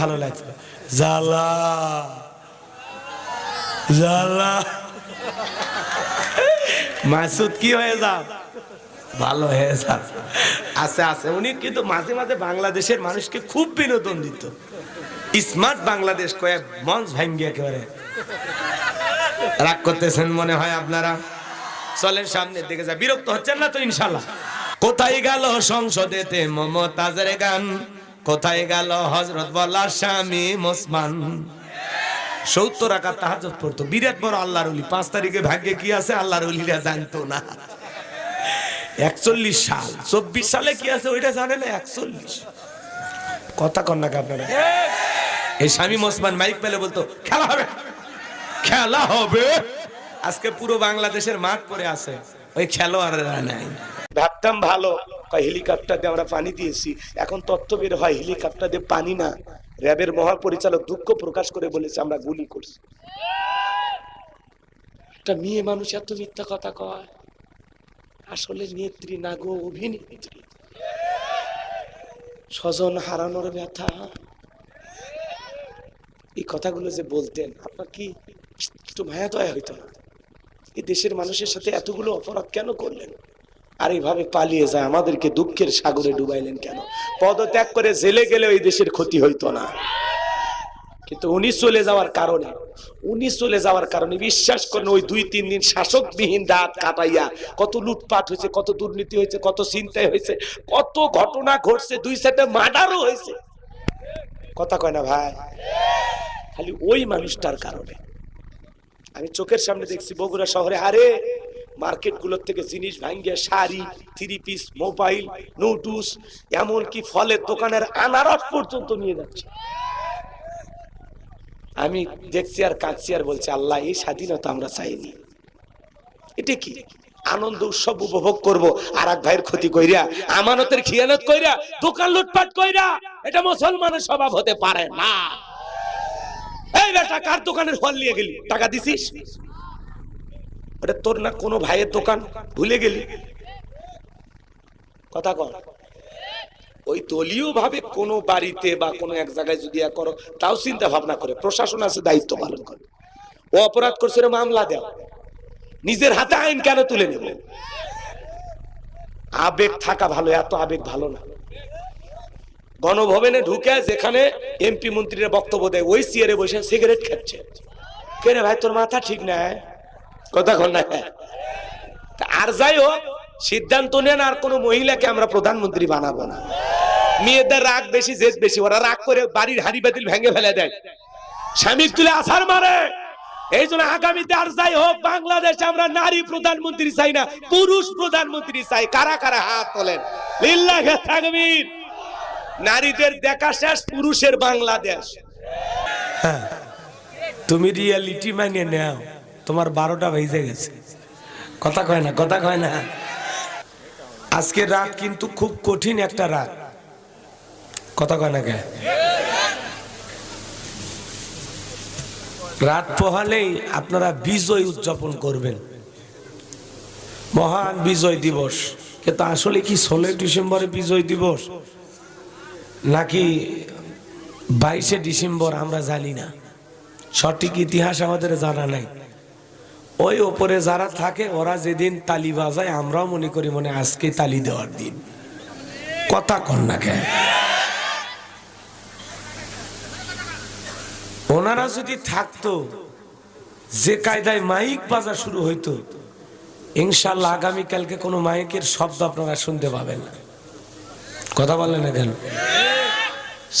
ভালো লাগছে। জ্বালা। জ্বালা। মাসুদ, কি হয়ে যাও ভালো হয়ে যাও আছে আছে। উনি কিন্তু মাঝে মাঝে বাংলাদেশের মানুষকে খুব বিনোদন দিত। স্মার্ট বাংলাদেশ কয়েক মঞ্চ ভাঙ্গি একেবারে। রাগ করতেছেন মনে হয় আপনারা? চলেন সামনের দিকে যা বিরক্ত হচ্ছেন না তো, ইনশাল্লাহ? কোথায় গেল সংসদেতে মমতাজের গান? কোথায় গেল হজরত বলার স্বামী মুসমান? সত্তর আকার তাহাজত পড়তো। বিরাট বড় আল্লাহর উলি পাঁচ তারিখে ভাগ্যে কি আছে আল্লাহর উলিরা জানতো না। একচল্লিশ সাল। চব্বিশ সালে কি আছে ওইটা জানে না? একচল্লিশ। কথা কন না আপনারা। এই স্বামী মোসমান মাইক পেলে বলতো, খেলা হবে। খেলা হবে? আজকে পুরো বাংলাদেশের মাঠ পরে আছে। ওই খেলোয়াড়রা নাই। ভাবতাম ভালো। কয় হেলিকপ্টার দিয়ে আমরা পানি দিয়েছি। এখন তথ্য বের হয় হেলিকপ্টার দিয়ে পানি না। র্যাবের মহাপরিচালক দুঃখ প্রকাশ করে বলেছে, আমরা গুলি করছি। একটা মেয়ে মানুষ এত মিথ্যা কথা কয়। আসলে নেত্রী না গো, অভিনেত্রী। স্বজন হারানোর ব্যথা। এই কথাগুলো যে বলতেন, আপনার কি একটু মায়া দয়া হইতো না? এই দেশের মানুষের সাথে এতগুলো অপরাধ কেন করলেন? আর এইভাবে পালিয়ে যায়। আমাদেরকে দুঃখের সাগরে ডুবাইলেন কেন? পদত্যাগ করে জেলে গেলে ওই দেশের ক্ষতি হইতো না। কিন্তু উনি চলে যাওয়ার কারণে, উনি চলে যাওয়ার কারণে বিশ্বাস করেন ওই দুই, তিন দিন শাসকবিহীন রাত কাটাইয়া কত লুটপাট হয়েছে, কত দুর্নীতি হয়েছে, কত চিন্তাই হয়েছে, কত ঘটনা ঘটছে, দুই সাইডে মার্ডারও হয়েছে। কথা কয় না ভাই? খালি ওই মানুষটার কারণে। আমি চোখের সামনে দেখছি বগুড়া শহরে, আরে মার্কেটগুলোর থেকে জিনিস ভাঙ্গে শাড়ি থ্রি পিস মোবাইল নোটুস এমনকি ফলের দোকানের আনারস পর্যন্ত নিয়ে যাচ্ছে। আমি দেখছি আর কাঁদছি আর বলছি, আল্লাহ, এই স্বাধীনতা আমরা চাইনি। এটা কি? আনন্দ উৎসব উপভোগ করব। আর এক ভাইয়ের ক্ষতি কইরা, আমানতের খিয়ানত কইরা, দোকান লুটপাট কইরা, এটা মুসলমানের স্বভাব হতে পারে না। এই বেটা, কার দোকানের ফল নিয়ে গেলি? টাকা দিছিস? তোর না কোনো ভাইয়ের দোকান? ভুলে গেলি? কথা কর। ওই দলীয় ভাবে কোনো বাড়িতে বা কোনো এক জায়গায় যদি করো, তাও চিন্তা ভাবনা করে। প্রশাসন আছে, দায়িত্ব পালন করে। ও অপরাধ করছে মামলা দেও। নিজের হাতে আইন কেন তুলে নেব? আবেগ থাকা ভালো, এত আবেগ ভালো না। গণভবনে ঢুকে যেখানে এমপি মন্ত্রীরা বক্তব্য দেয়, ওই চেয়ারে বসে সিগারেট খাচ্ছে। কে রে ভাই, তোর মাথা ঠিক না কথা না? আর যাই হোক সিদ্ধান্ত নেন আর কোন মহিলাকে আমরা প্রধানমন্ত্রী বানাবো না। মেয়েদের রাগ বেশি, জেদ বেশি। ওরা রাগ করে বাড়ির হাড়ি বাতিল ভেঙে ফেলে দেয়। স্বামীর তুলে আসার মারে। এই জন্য আগামীতে আর যাই হোক বাংলাদেশে আমরা নারী প্রধানমন্ত্রী চাই না, পুরুষ প্রধানমন্ত্রী চাই। কারা কারা হাত তোলেন? নারীদের দেখা শেষ, পুরুষের বাংলাদেশ। তুমি রিয়ালিটি মানে নাও। তোমার বারোটা বেজে গেছে। কথা কয় না, কথা কয় না। আজকের রাত কিন্তু খুব কঠিন একটা রাত। কথা কয় না কে রাত পোহালেই আপনারা বিজয় উদযাপন করবেন। মহান বিজয় দিবস। কিন্তু আসলে কি ষোলোই ডিসেম্বরে বিজয় দিবস? নাকি বাইশে ডিসেম্বর আমরা জানি না। সঠিক ইতিহাস আমাদের জানা নাই। ওই ওপরে যারা থাকে, ওরা যেদিন তালি বাজায়, আমরাও মনে করি মনে আজকে তালি দেওয়ার দিন। কথা কন না কেন? ওনারা যদি থাকতো, যে কায়দায় মাইক বাজা শুরু হইতো ইনশাল্লাহ আগামীকালকে কোনো মাইকের শব্দ আপনারা শুনতে পাবেন না। কথা বলেন না কেন?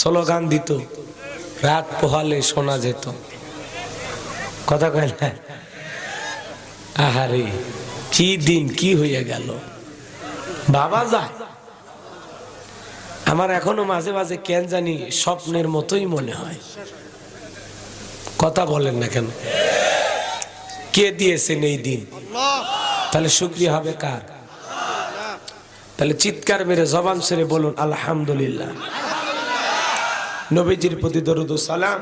স্লোগান দিত, রাত পোহালে শোনা যেত। কথা কয় না? আহারে, কি দিন, কি হয়ে গেল? বাবা যায়। আমার এখনও মাঝে মাঝে কেন জানি স্বপ্নের মতোই মনে হয়। কথা বলেন না কেন? কে দিয়েছেন এই দিন? তাহলে শুক্রিয়া হবে কার? তাহলে চিৎকার মেরে জবান সেরে বলুন, আলহামদুলিল্লাহ। নবীজির প্রতি দরুদ সালাম।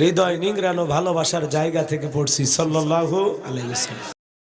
হৃদয় নিংরানো ভালোবাসার জায়গা থেকে পড়ছি সাল্লাল্লাহু আলাইহি ওয়াসাল্লাম।